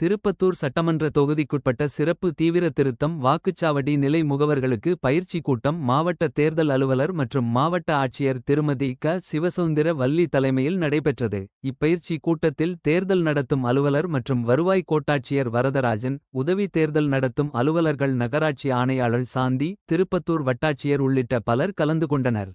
திருப்பத்தூர் சட்டமன்ற தொகுதிக்குட்பட்ட சிறப்பு தீவிர திருத்தம் வாக்குச்சாவடி நிலை முகவர்களுக்கு பயிற்சி கூட்டம் மாவட்ட தேர்தல் அலுவலர் மற்றும் மாவட்ட ஆட்சியர் திருமதி க சிவசுந்தர வள்ளி தலைமையில் நடைபெற்றது. இப்பயிற்சி கூட்டத்தில் தேர்தல் நடத்தும் அலுவலர் மற்றும் வருவாய் கோட்டாட்சியர் வரதராஜன். உதவி தேர்தல் நடத்தும் அலுவலர்கள் நகராட்சி ஆணையாளர் சாந்தி. திருப்பத்தூர் வட்டாட்சியர் உள்ளிட்ட பலர் கலந்து கொண்டனர்.